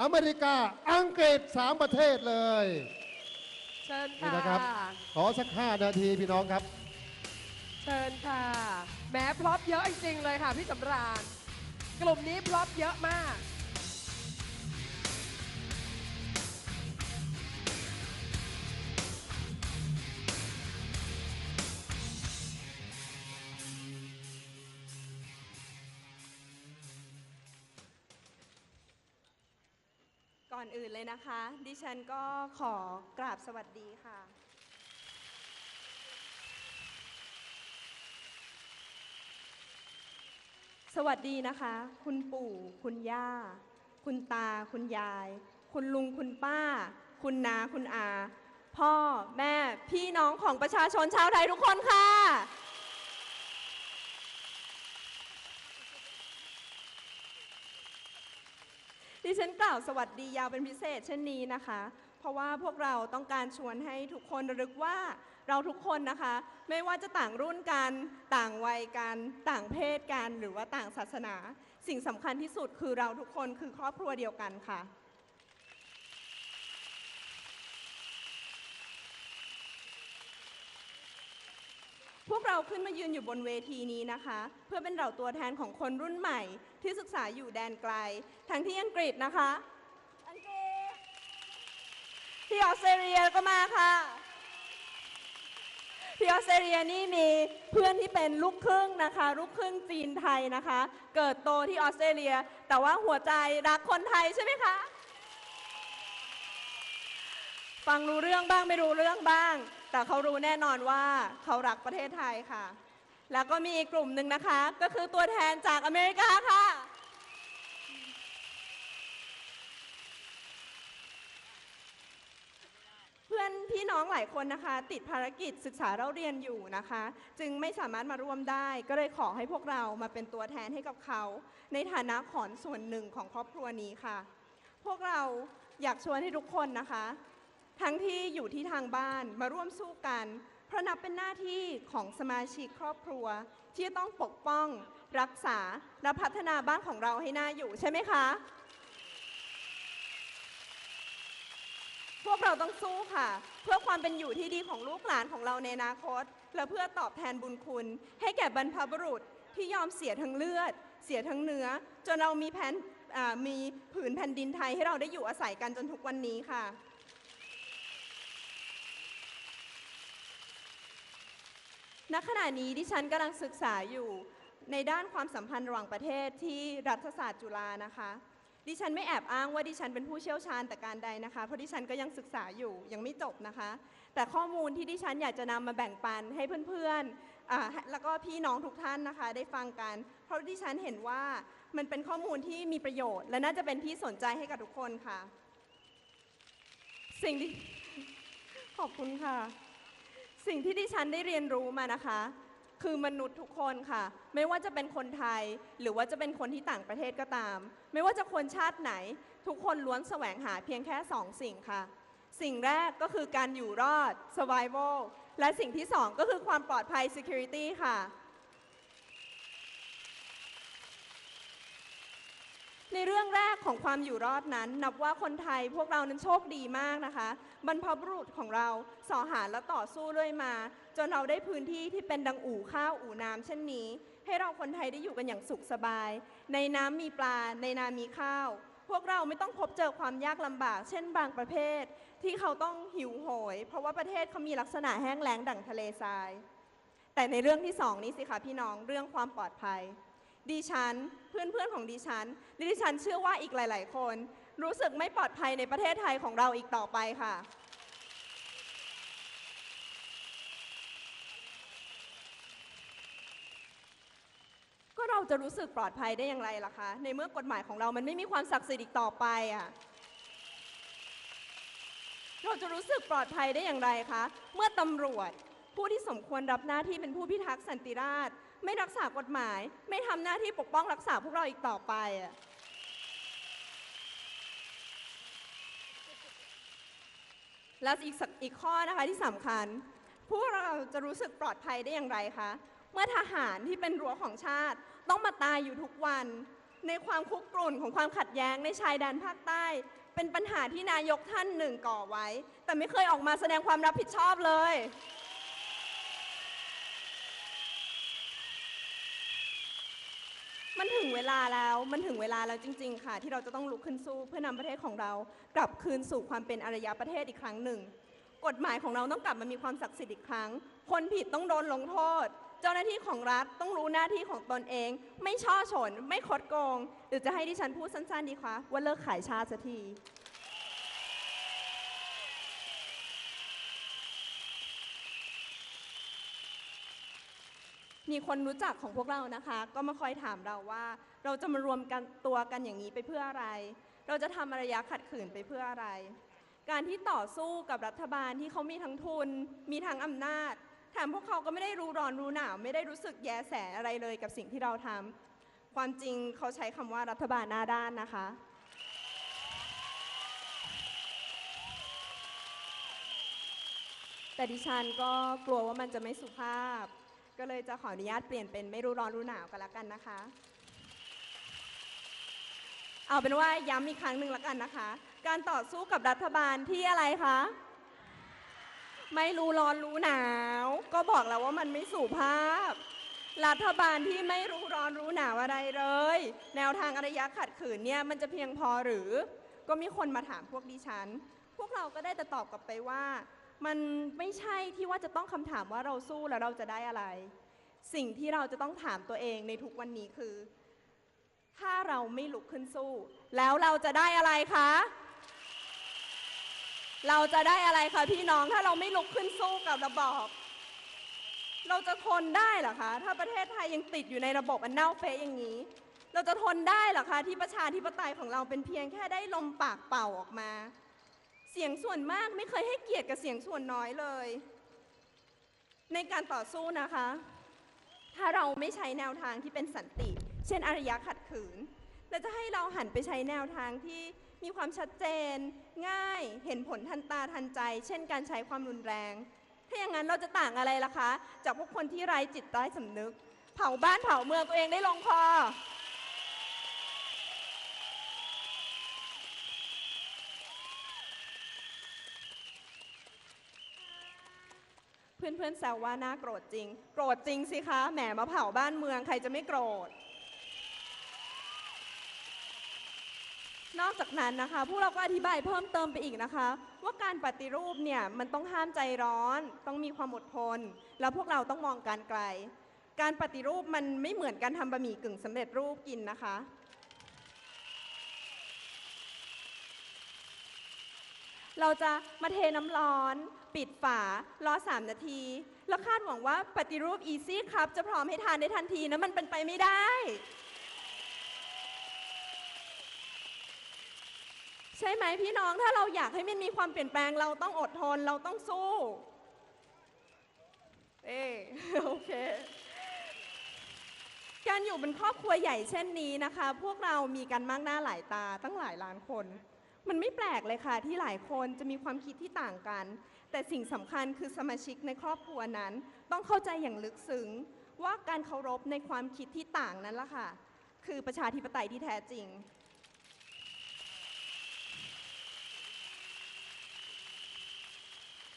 อเมริกา อังกฤษสามประเทศเลย เชิญนี่ค่ะ นะครับ ขอสัก 5 นาทีพี่น้องครับ เชิญค่ะ แม้พร็อพเยอะจริงๆเลยค่ะพี่สำราญ กลุ่มนี้พร็อพเยอะมาก ก่อนอื่นเลยนะคะ ดิฉันก็ขอกราบสวัสดีค่ะ สวัสดีนะคะ คุณปู่ คุณย่า คุณตา คุณยาย คุณลุง คุณป้า คุณนา คุณอา พ่อ แม่ พี่น้องของประชาชนชาวไทยทุกคนค่ะ ดิ ฉันกล่าวสวัสดียาวเป็นพิเศษเช่นนี้นะคะ เพราะว่าพวกเราต้องการชวนให้ทุกคนระลึกว่าเราทุกคนนะคะ ไม่ว่าจะต่างรุ่นกัน ต่างวัยกัน ต่างเพศกัน หรือว่าต่างศาสนา สิ่งสำคัญที่สุดคือเราทุกคนคือครอบครัวเดียวกันค่ะ พวกเราขึ้นมายืนอยู่บนเวทีนี้นะคะ เพื่อเป็นเราตัวแทนของคนรุ่นใหม่ ที่ศึกษาอยู่แดนไกล ทั้งที่อังกฤษนะคะอังกฤษที่ออสเตรเลียก็มาค่ะ ที่ออสเตรเลียนี่มีเพื่อนที่เป็นลูกครึ่งนะคะ ลูกครึ่งจีนไทยนะคะ เกิดโตที่ออสเตรเลีย แต่ว่าหัวใจรักคนไทยใช่ไหมคะ ฟังรู้เรื่องบ้างไม่รู้เรื่องบ้าง แต่เขารู้แน่นอนว่าเขารักประเทศไทยค่ะ แล้วก็มีอีกกลุ่มหนึ่งนะคะ ก็คือตัวแทนจากอเมริกาค่ะ เพื่อนพี่น้องหลายคนนะคะ ติดภารกิจศึกษาเราเรียนอยู่นะคะ จึงไม่สามารถมาร่วมได้ ก็เลยขอให้พวกเรามาเป็นตัวแทนให้กับเขา ในฐานะขอนส่วนหนึ่งของครอบครัวนี้ค่ะ พวกเราอยากชวนให้ทุกคนนะคะ ทั้งที่อยู่ที่ทางบ้านมาร่วมสู้กัน เพราะนับเป็นหน้าที่ของสมาชิกครอบครัว ที่จะต้องปกป้อง รักษาและพัฒนาบ้านของเราให้น่าอยู่ใช่ไหมคะ พวกเราต้องสู้ค่ะ เพื่อความเป็นอยู่ที่ดีของลูกหลานของเราในอนาคต และเพื่อตอบแทนบุญคุณ ให้แก่บรรพบุรุษที่ยอมเสียทั้งเลือด เสียทั้งเนื้อ จนเรามีแผ่นมีผืนแผ่นดินไทยให้เราได้อยู่อาศัยกันจนทุกวันนี้ค่ะ ณขณะนี้ดิฉันกำลังศึกษาอยู่ในด้านความสัมพันธ์ระหว่างประเทศที่รัฐศาสตร์จุฬานะคะ ดิฉันไม่แอบอ้างว่าดิฉันเป็นผู้เชี่ยวชาญแต่การใดนะคะ เพราะดิฉันก็ยังศึกษาอยู่ยังไม่จบนะคะ แต่ข้อมูลที่ดิฉันอยากจะนำมาแบ่งปันให้เพื่อนๆอแล้วก็พี่น้องทุกท่านนะคะ ได้ฟังกัน เพราะดิฉันเห็นว่ามันเป็นข้อมูลที่มีประโยชน์ และน่าจะเป็นที่สนใจให้กับทุกคนค่ะ สิ่งที่ขอบคุณค่ะ สิ่งที่ดิฉันได้เรียนรู้มานะคะ คือมนุษย์ทุกคนค่ะ ไม่ว่าจะเป็นคนไทย หรือว่าจะเป็นคนที่ต่างประเทศก็ตาม ไม่ว่าจะคนชาติไหน ทุกคนล้วนแสวงหาเพียงแค่สองสิ่งค่ะ สิ่งแรกก็คือการอยู่รอด survival และสิ่งที่สองก็คือความปลอดภัย security ค่ะ ในเรื่องแรกของความอยู่รอดนั้น นับว่าคนไทยพวกเรานั้นโชคดีมากนะคะ บรรพบุรุษของเราสอหาและต่อสู้ด้วยมา จนเราได้พื้นที่ที่เป็นดังอู่ข้าวอู่น้ำเช่นนี้ ให้เราคนไทยได้อยู่กันอย่างสุขสบาย ในน้ำมีปลา ในนามีข้าว พวกเราไม่ต้องพบเจอความยากลำบาก เช่นบางประเภท ที่เขาต้องหิวโหย เพราะว่าประเทศเขามีลักษณะแห้งแล้งดั่งทะเลทราย แต่ในเรื่องที่สองนี้สิคะพี่น้องเรื่องความปลอดภัย ดิฉัน เพื่อนๆของดิฉันดิฉันเชื่อว่าอีกหลาย ๆ คน รู้สึกไม่ปลอดภัยในประเทศไทยของเราอีกต่อไปค่ะ ก็เราจะรู้สึกปลอดภัยได้อย่างไรล่ะคะ ในเมื่อกฎหมายของเรามันไม่มีความศักดิ์สิทธิ์อีกต่อไปอะเราจะรู้สึกปลอดภัยได้อย่างไรคะ เมื่อตำรวจผู้ที่สมควรรับหน้าที่เป็นผู้พิทักษ์สันติราษฎร์ ไม่รักษากฎหมาย ไม่ทำหน้าที่ปกป้องรักษาพวกเราอีกต่อไปอะและอีกสักอีกข้อนะคะที่สำคัญ พวกเราจะรู้สึกปลอดภัยได้อย่างไรคะ เมื่อทหารที่เป็นรั้วของชาติ ต้องมาตายอยู่ทุกวัน ในความคุกกรุ่นของความขัดแย้งในชายแดนภาคใต้ เป็นปัญหาที่นายกท่านหนึ่งก่อไว้ แต่ไม่เคยออกมาแสดงความรับผิดชอบเลย มัน ถึงเวลาแล้ว มันถึงเวลาแล้วจริง ๆ ค่ะ ที่เราจะต้องลุกขึ้นสู้เพื่อนำประเทศของเรา กลับคืนสู่ความเป็นอารยประเทศอีกครั้งหนึ่ง กฎหมายของเราต้องกลับมามีความศักดิ์สิทธิ์อีกครั้ง คนผิดต้องโดนลงโทษ เจ้าหน้าที่ของรัฐต้องรู้หน้าที่ของตนเอง ไม่ช่อฉน ไม่คดโกง หรือจะให้ดิฉันพูดสั้นๆ ดีคะว่าเลิกขายชาสักที มีคนรู้จักของพวกเรานะคะ ก็มาคอยถามเราว่า เราจะมารวมกันตัวกันอย่างนี้ไปเพื่ออะไร เราจะทำอารยะขัดขืนไปเพื่ออะไร การที่ต่อสู้กับรัฐบาลที่เขามีทั้งทุน มีทั้งอำนาจแถมพวกเขาก็ไม่ได้รู้ร้อนรู้หนาว ไม่ได้รู้สึกแยแสอะไรเลยกับสิ่งที่เราทำความจริงเขาใช้คำว่ารัฐบาลหน้าด้านนะคะแต่ดิฉันก็กลัวว่ามันจะไม่สุภาพ ก็เลยจะขออนุญาตเปลี่ยนเป็นไม่รู้ร้อนรู้หนาวกันแล้วกันนะคะ เอาเป็นว่าย้ำอีกครั้งหนึ่งแล้วกันนะคะ การต่อสู้กับรัฐบาลที่อะไรคะ ไม่รู้ร้อนรู้หนาว ก็บอกแล้วว่ามันไม่สุภาพ รัฐบาลที่ไม่รู้ร้อนรู้หนาวอะไรเลย แนวทางอารยะขัดขืนเนี่ยมันจะเพียงพอหรือ ก็มีคนมาถามพวกดิฉัน พวกเราก็ได้แต่ตอบกลับไปว่า มันไม่ใช่ที่ว่าจะต้องคำถามว่าเราสู้แล้วเราจะได้อะไร สิ่งที่เราจะต้องถามตัวเองในทุกวันนี้คือ ถ้าเราไม่ลุกขึ้นสู้ แล้วเราจะได้อะไรคะ เราจะได้อะไรคะพี่น้องถ้าเราไม่ลุกขึ้นสู้กับระบอบเราจะทนได้หรอคะ ถ้าประเทศไทยยังติดอยู่ในระบบอันเน่าเฟะอย่างนี้ เราจะทนได้หรอคะ ที่ประชาธิปไตยของเราเป็นเพียงแค่ได้ลมปากเป่าออกมา เสียงส่วนมากไม่เคยให้เกียรติกับเสียงส่วนน้อยเลย ในการต่อสู้นะคะ ถ้าเราไม่ใช้แนวทางที่เป็นสันติ เช่นอารยะขัดขืนแล้วจะให้เราหันไปใช้แนวทางที่มีความชัดเจน ง่ายเห็นผลทันตาทันใจ เช่นการใช้ความรุนแรง ถ้าอย่างนั้นเราจะต่างอะไรล่ะคะ จากพวกคนที่ไร้จิตใต้สำนึก เผาบ้านเผาเมืองตัวเองได้ลงคอ เพื่อนๆแซวว่าน่าโกรธจริง โกรธจริงสิคะ แหมมาเผาบ้านเมืองใครจะไม่โกรธ นอกจากนั้นนะคะ พวกเราก็อธิบายเพิ่มเติมไปอีกนะคะ ว่าการปฏิรูปเนี่ยมันต้องห้ามใจร้อน ต้องมีความอดทน แล้วพวกเราต้องมองการไกล การปฏิรูปมันไม่เหมือนการทำบะหมี่กึ่งสำเร็จรูปกินนะคะเราจะมาเทน้ำร้อน ปิดฝารอ 3 นาที แล้วคาดหวังว่าปฏิรูปอีซี่ครับ จะพร้อมให้ทานได้ทันทีนะมันเป็นไปไม่ได้ ใช่ไหมพี่น้องถ้าเราอยากให้มันมีความเปลี่ยนแปลงเราต้องอดทนเราต้องสู้ เอโอเคการอยู่เป็นครอบครัวใหญ่เช่นนี้นะคะ พวกเรามีกันมากหน้าหลายตาตั้งหลายล้านคน มันไม่แปลกเลยค่ะที่หลายคนจะมีความคิดที่ต่างกัน แต่สิ่งสำคัญคือสมาชิกในครอบครัวนั้น ต้องเข้าใจอย่างลึกซึ้งว่าการเคารพในความคิดที่ต่างนั้นล่ะค่ะ คือประชาธิปไตยที่แท้จริง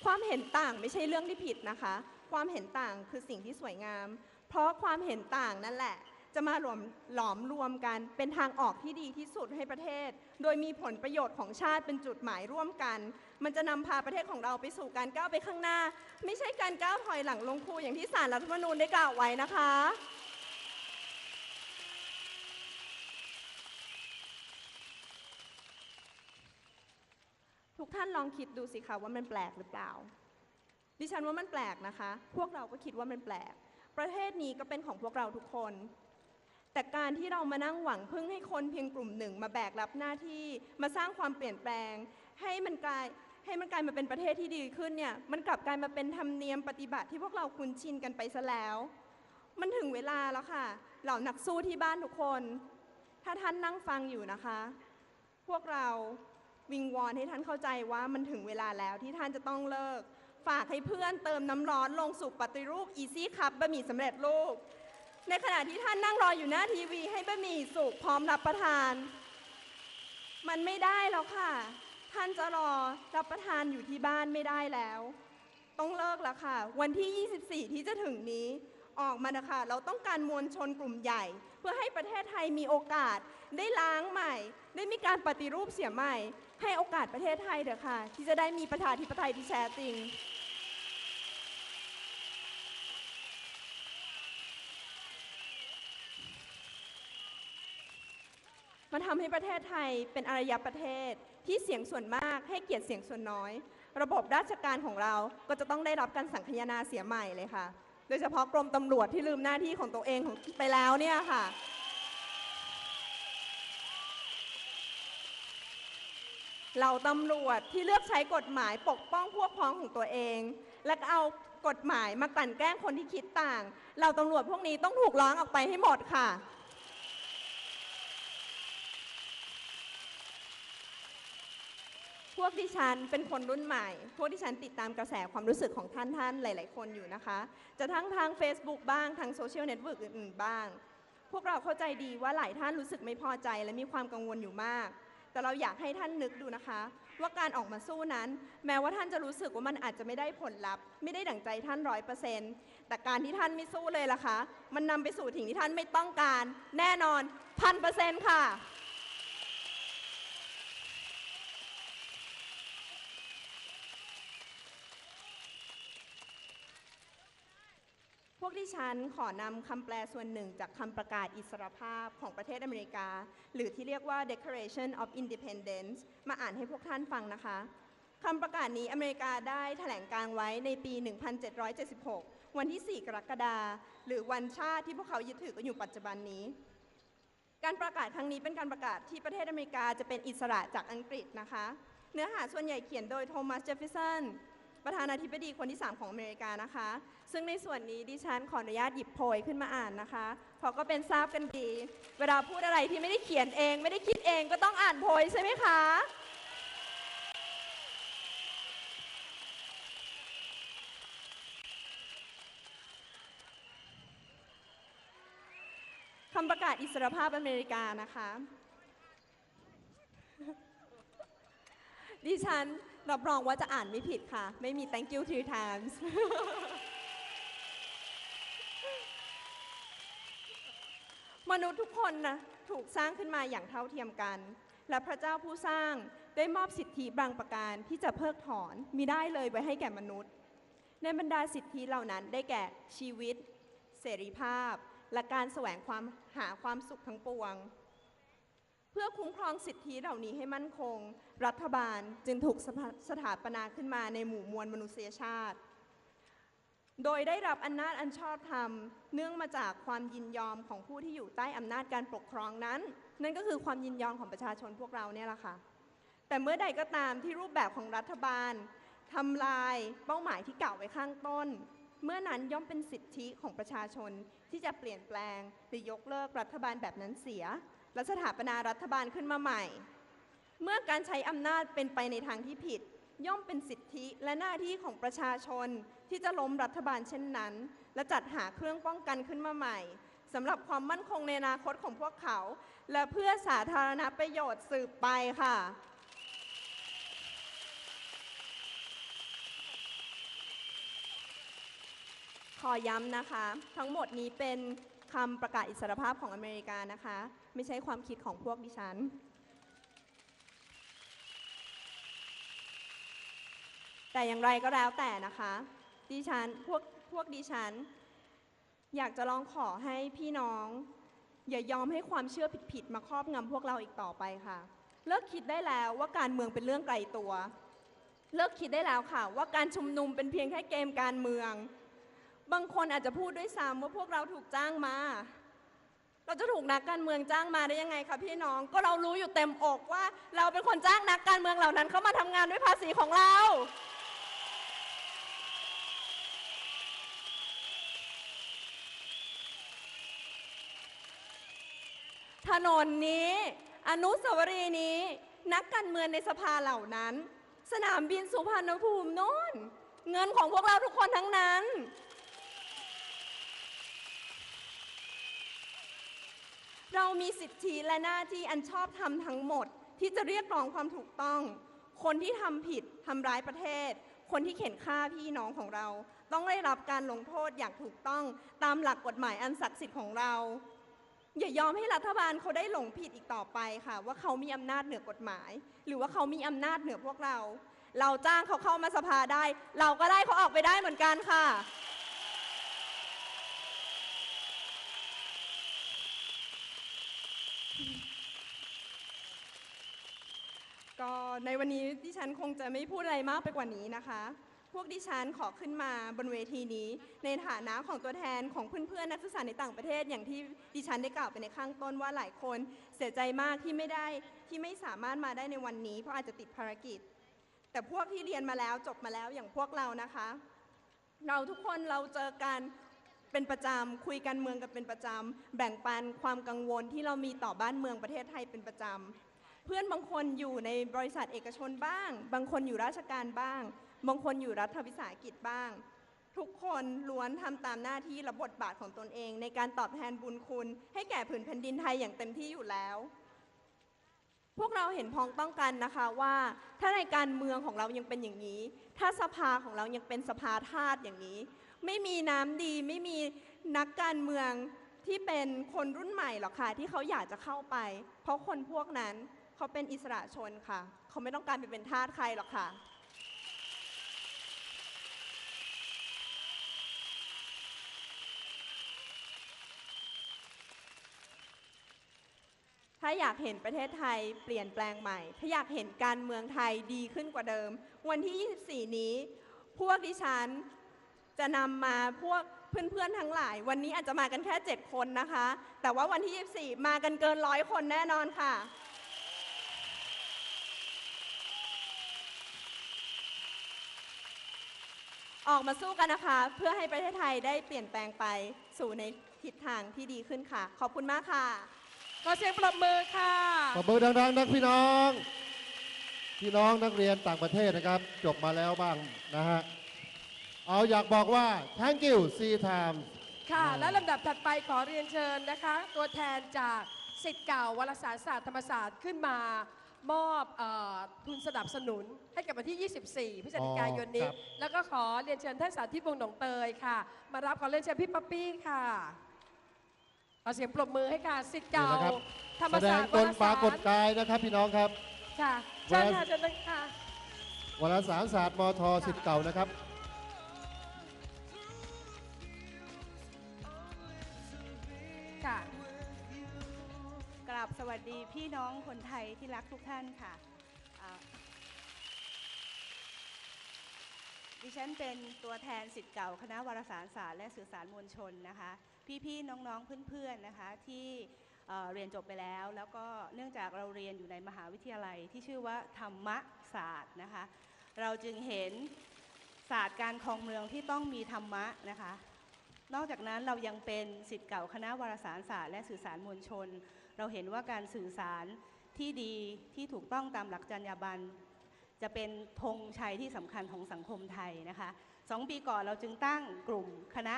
ความเห็นต่างไม่ใช่เรื่องที่ผิดนะคะ ความเห็นต่างคือสิ่งที่สวยงาม เพราะความเห็นต่างนั่นแหละ จะมาหลอมหลอมรวมกัน เป็นทางออกที่ดีที่สุดให้ประเทศ โดยมีผลประโยชน์ของชาติเป็นจุดหมายร่วมกัน มันจะนำพาประเทศของเราไปสู่การก้าวไปข้างหน้า ไม่ใช่การก้าวถอยหลังลงคูอย่างที่ศาลรัฐธรรมนูญได้กล่าวไว้นะคะทุกท่านลองคิดดูสิคะว่ามันแปลกหรือเปล่า ดิฉันว่ามันแปลกนะคะ พวกเราก็คิดว่ามันแปลก ประเทศนี้ก็เป็นของพวกเราทุกคน แต่การที่เรามานั่งหวังพึ่งให้คนเพียงกลุ่มหนึ่ง มาแบกรับหน้าที่มาสร้างความเปลี่ยนแปลง ให้มันกลายให้มันกลายมาเป็นประเทศที่ดีขึ้นเนี่ยมันกลับกลายมาเป็นธรรมเนียมปฏิบัติที่พวกเราคุ้นชินกันไปซะแล้ว มันถึงเวลาแล้วค่ะ เหล่านักสู้ที่บ้านทุกคน ถ้าท่านนั่งฟังอยู่นะคะ พวกเราวิงวอนให้ท่านเข้าใจว่ามันถึงเวลาแล้วที่ท่านจะต้องเลิก ฝากให้เพื่อนเติมน้ำร้อนลงสู่ปฏิรูปอีซี่คัพบะหมี่สำเร็จรูป ในขณะที่ท่านนั่งรออยู่หน้าทีวีให้บะหมี่สุกพร้อมรับประทาน มันไม่ได้แล้วค่ะ ท่านจะรอรับประทานอยู่ที่บ้านไม่ได้แล้ว ต้องเลิกแล้วค่ะ วันที่ 24 ที่จะถึงนี้ออกมานะคะ เราต้องการมวลชนกลุ่มใหญ่ เพื่อให้ประเทศไทยมีโอกาส ได้ล้างใหม่ ได้มีการปฏิรูปเสียใหม่ ให้โอกาสประเทศไทยเถอะค่ะ ที่จะได้มีประชาธิปไตยที่แท้จริง มันทำให้ประเทศไทยเป็นอารยประเทศที่เสียงส่วนมากให้เกียรติเสียงส่วนน้อย ระบบราชการของเราก็จะต้องได้รับการสังคายนาเสียใหม่เลยค่ะ โดยเฉพาะกรมตำรวจที่ลืมหน้าที่ของตัวเองของไปแล้วเนี่ยค่ะเราตำรวจที่เลือกใช้กฎหมายปกป้องพวกพ้องของตัวเอง และเอากฎหมายมากลั่นแกล้งคนที่คิดต่างเราตำรวจพวกนี้ต้องถูกล้างออกไปให้หมดค่ะ วกดิฉันเป็นคนรุ่นใหม่ พวกดิฉันติดตามกระแสความรู้สึกของท่านท่านหลาย ๆ คนอยู่นะคะ จะทั้งทาง Facebook บ้าง ทางโซเชียลเน็ตเวิร์กอื่น ๆ บ้าง พวกเราเข้าใจดีว่าหลายท่านรู้สึกไม่พอใจและมีความกังวลอยู่มาก แต่เราอยากให้ท่านนึกดูนะคะ ว่าการออกมาสู้นั้น แม้ว่าท่านจะรู้สึกว่ามันอาจจะไม่ได้ผลลัพธ์ ไม่ได้ดั่งใจท่านร้อยเปอร์เซ็นต์แต่การที่ท่านไม่สู้เลยล่ะคะ มันนำไปสู่สิ่งที่ท่านไม่ต้องการ แน่นอนพันเปอร์เซ็นต์ค่ะ วกที่ฉันขอนำคำแปลส่วนหนึ่งจากคำประกาศอิสรภาพของประเทศอเมริกา หรือที่เรียกว่า Declaration of Independence มาอ่านให้พวกท่านฟังนะคะคำประกาศนี้อเมริกาได้แถลงการไว้ในปี 1776 วันที่ 4 กรกฎาคมหรือวันชาติที่พวกเขายึดถือกันอยู่ปัจจุบันนี้ การประกาศครั้งนี้เป็นการประกาศที่ประเทศอเมริกาจะเป็นอิสระจากอังกฤษนะคะ เนื้อหาส่วนใหญ่เขียนโดยโทมัสเจฟฟิสัน ประธานาธิบดีคนที่ 3 ของอเมริกานะคะ ซึ่งในส่วนนี้ดิฉันขออนุญาตหยิบโพยขึ้นมาอ่านนะคะเพราะก็เป็นทราบกันดี เวลาพูดอะไรที่ไม่ได้เขียนเอง ไม่ได้คิดเองก็ต้องอ่านโพยใช่ไหมคะคำประกาศอิสรภาพอเมริกานะคะ ดิฉัน รับรองว่าจะอ่านไม่ผิดค่ะ ไม่มี thank you three times มนุษย์ทุกคนนะถูกสร้างขึ้นมาอย่างเท่าเทียมกัน และพระเจ้าผู้สร้างได้มอบสิทธิบางประการที่จะเพิกถอนมิได้เลยไว้ให้แก่มนุษย์ ในบรรดาสิทธิเหล่านั้นได้แก่ชีวิต เสรีภาพ และการแสวงความหาความสุขทั้งปวง พื่อคุ้มครองสิทธิเหล่านี้ให้มั่นคง รัฐบาลจึงถูกสถาปนาขึ้นมาในหมู่มวลมนุษยชาติ โดยได้รับอำนาจอันชอบธรรม เนื่องมาจากความยินยอมของผู้ที่อยู่ใต้อำนาจการปกครองนั้น นั่นก็คือความยินยอมของประชาชนพวกเราเนี่ยแหละค่ะ แต่เมื่อใดก็ตามที่รูปแบบของรัฐบาลทำลายเป้าหมายที่กล่าวไว้ข้างต้น เมื่อนั้นย่อมเป็นสิทธิของประชาชนที่จะเปลี่ยนแปลงหรือยกเลิกรัฐบาลแบบนั้นเสีย และสถาปนารัฐบาลขึ้นมาใหม่ เมื่อการใช้อำนาจเป็นไปในทางที่ผิด ย่อมเป็นสิทธิและหน้าที่ของประชาชนที่จะล้มรัฐบาลเช่นนั้น และจัดหาเครื่องป้องกันขึ้นมาใหม่สำหรับความมั่นคงในอนาคตของพวกเขา และเพื่อสาธารณประโยชน์สืบไปค่ะ ขอย้ำนะคะ ทั้งหมดนี้เป็น คำประกาศอิสรภาพของอเมริกานะคะ ไม่ใช่ความคิดของพวกดิฉัน แต่อย่างไรก็แล้วแต่นะคะดิฉันพวกพวกดิฉัน อยากจะลองขอให้พี่น้อง อย่ายอมให้ความเชื่อผิดๆมาครอบงำพวกเราอีกต่อไปค่ะ เลิกคิดได้แล้วว่าการเมืองเป็นเรื่องไกลตัว เลิกคิดได้แล้วค่ะ ว่าการชุมนุมเป็นเพียงแค่เกมการเมือง บางคนอาจจะพูดด้วยซ้ำว่าพวกเราถูกจ้างมา เราจะถูกนักการเมืองจ้างมาได้ยังไงคะพี่น้องก็เรารู้อยู่เต็มอกว่า เราเป็นคนจ้างนักการเมืองเหล่านั้นเข้ามาทำงานด้วยภาษีของเราถนนนี้ อนุสาวรีย์นี้ นักการเมืองในสภาเหล่านั้น สนามบินสุพรรณภูมิโน่น เงินของพวกเราทุกคนทั้งนั้น เรามีสิทธิและหน้าที่อันชอบธรรมทั้งหมด ที่จะเรียกร้องความถูกต้อง คนที่ทำผิดทำร้ายประเทศ คนที่เข็นฆ่าพี่น้องของเรา ต้องได้รับการลงโทษอย่างถูกต้องตามหลักกฎหมายอันศักดิ์สิทธิ์ของเรา อย่ายอมให้รัฐบาลเขาได้หลงผิดอีกต่อไปค่ะ ว่าเขามีอำนาจเหนือกฎหมาย หรือว่าเขามีอำนาจเหนือพวกเรา เราจ้างเขาเข้ามาสภาได้ เราก็ได้เขาออกไปได้เหมือนกันค่ะ ก็ในวันนี้ดิฉันคงจะไม่พูดอะไรมากไปกว่านี้นะคะ พวกดิฉันขอขึ้นมาบนเวทีนี้ ในฐานะของตัวแทนของเพื่อนๆนักศึกษาในต่างประเทศ อย่างที่ดิฉันได้กล่าวไปในข้างต้นว่าหลายคนเสียใจมากที่ไม่ได้ที่ไม่สามารถมาได้ในวันนี้ เพราะอาจจะติดภารกิจ แต่พวกที่เรียนมาแล้วจบมาแล้วอย่างพวกเรานะคะ เราทุกคนเราเจอกันเป็นประจำคุยกันเมืองกันเป็นประจำแบ่งปันความกังวลที่เรามีต่อบ้านเมืองประเทศไทยเป็นประจำ พื่อนบางคนอยู่ในบริษัทเอกชนบ้าง บางคนอยู่ราชการบ้าง บางคนอยู่รัฐวิสาหกิจบ้าง ทุกคนล้วนทำตามหน้าที่และบทบาทของตนเอง ในการตอบแทนบุญคุณ ให้แก่ผืนแผ่นดินไทยอย่างเต็มที่อยู่แล้ว พวกเราเห็นพ้องต้องกันนะคะว่า ถ้าในการเมืองของเรายังเป็นอย่างนี้ ถ้าสภาของเรายังเป็นสภาทาสอย่างนี้ ไม่มีน้ำดีไม่มีนักการเมืองที่เป็นคนรุ่นใหม่หรอกค่ะที่เขาอยากจะเข้าไป เพราะคนพวกนั้น เขาเป็นอิสระชนค่ะ เขาไม่ต้องการไปเป็นทาสใครหรอกค่ะ ถ้าอยากเห็นประเทศไทยเปลี่ยนแปลงใหม่ ถ้าอยากเห็นการเมืองไทยดีขึ้นกว่าเดิม วันที่ 24 นี้ พวกดิฉันจะนำมาพวกเพื่อนๆ ทั้งหลาย วันนี้อาจจะมากันแค่ 7 คนนะคะ แต่ว่าวันที่ 24 มากันเกินร้อยคนแน่นอนค่ะ ออกมาสู้กันนะคะ เพื่อให้ประเทศไทยได้เปลี่ยนแปลงไปสู่ในทิศทางที่ดีขึ้นค่ะ ขอบคุณมากค่ะ ขอเสียงปรบมือค่ะขอบมือดังๆนักพี่น้อง พี่น้องนักเรียนต่างประเทศนะครับ จบมาแล้วบ้างนะฮะเอาอยากบอกว่า thank you see time ค่ะ และลำดับถัดไปขอเรียนเชิญนะคะ ตัวแทนจากสิทธิ์เก่าวารสารศาสตร์ธรรมศาสตร์ขึ้นมา มอบเออทุนสนับสนุนให้กับวันที่ 24 พฤศจิกายนนี้ อ๋อครับ แล้วก็ขอเรียนเชิญท่านสาธิตวงศ์หนองเตยค่ะ มารับขอเรียนเชิญพี่ป๊อปปี้ค่ะขอเสียงปรบมือให้ค่ะสิทธิ์เก่านี่นะครับธรรมแสดศางสตร์ตวานรปราสารกฏกายนะครับพี่น้องครับ ค่ะเชิญค่ะเชิญเลยค่ะวารสารศาสตร์มทสิทธิ์เก่านะครับ ดีพี่น้องคนไทยที่รักทุกท่านค่ะดิฉันเป็นตัวแทนสิทธิ์เก่าคณะวารสารศาสตร์และสื่อสารมวลชนนะคะ พี่ๆน้องๆเพื่อนๆนะคะที่เอ่อเรียนจบไปแล้ว แล้วก็เนื่องจากเราเรียนอยู่ในมหาวิทยาลัยที่ชื่อว่าธรรมศาสตร์นะคะ เราจึงเห็นศาสตร์การครองเมืองที่ต้องมีธรรมะนะคะ นอกจากนั้นเรายังเป็นสิทธิ์เก่าคณะวารสารศาสตร์และสื่อสารมวลชน เราเห็นว่าการสื่อสารที่ดีที่ถูกต้องตามหลักจรรยาบรรณจะเป็นธงชัยที่สำคัญของสังคมไทยนะคะสองปีก่อนเราจึงตั้งกลุ่มคณะ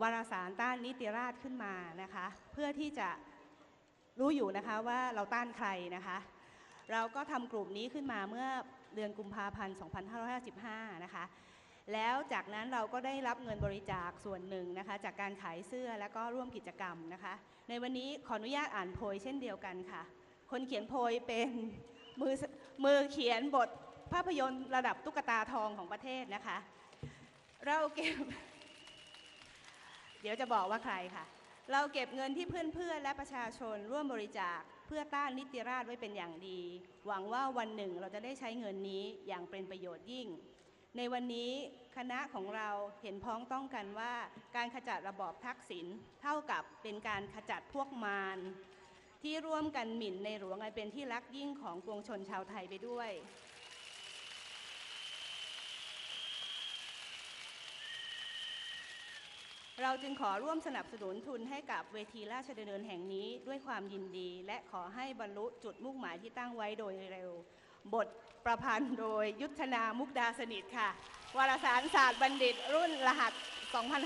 วารสารต้านนิติราษฎร์ขึ้นมานะคะเพื่อที่จะรู้อยู่นะคะว่าเราต้านใครนะคะเราก็ทำกลุ่มนี้ขึ้นมาเมื่อเดือนกุมภาพันธ์ 2555 นะคะ แล้วจากนั้นเราก็ได้รับเงินบริจาคส่วนหนึ่งนะคะ จากการขายเสื้อแล้วก็ร่วมกิจกรรมนะคะ ในวันนี้ขออนุญาตอ่านโพยเช่นเดียวกันค่ะ คนเขียนโพยเป็นมือมือเขียนบทภาพยนตร์ระดับตุ๊กตาทองของประเทศนะคะ เราเก็บ เดี๋ยวจะบอกว่าใครค่ะ เราเก็บเงินที่เพื่อนๆ และประชาชนร่วมบริจาคเพื่อต้านนิติราษฎร์ไว้เป็นอย่างดี หวังว่าวันหนึ่งเราจะได้ใช้เงินนี้อย่างเป็นประโยชน์ยิ่ง ในวันนี้คณะของเราเห็นพ้องต้องกันว่า การขจัดระบอบทักษิณเท่ากับเป็นการขจัดพวกมารที่ร่วมกันหมิ่นในหลวงอันเป็นที่รักยิ่งของปวงชนชาวไทยไปด้วย เราจึงขอร่วมสนับสนุนทุนให้กับเวทีราชดำเนินแห่งนี้ด้วยความยินดี และขอให้บรรลุจุดมุ่งหมายที่ตั้งไว้โดยเร็ว บท ประพันธ์โดยยุทธนามุกดาสนิทค่ะ วารสารศาสตร์บัณฑิตรุ่นรหัส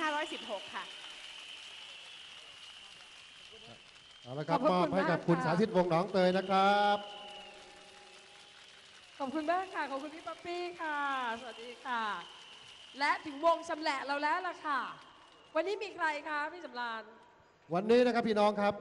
2516 ค่ะ เอาละครับขอบพระมอบคุณให้กับมากคุณค่ะ สาธิตวงศ์หนองเตยนะครับ ขอบคุณมากค่ะ ขอบคุณพี่ป๊อปปี้ค่ะ สวัสดีค่ะ และถึงวงชำแหละเราแล้วล่ะค่ะ วันนี้มีใครคะพี่สำรานวันนี้นะครับพี่น้องครับ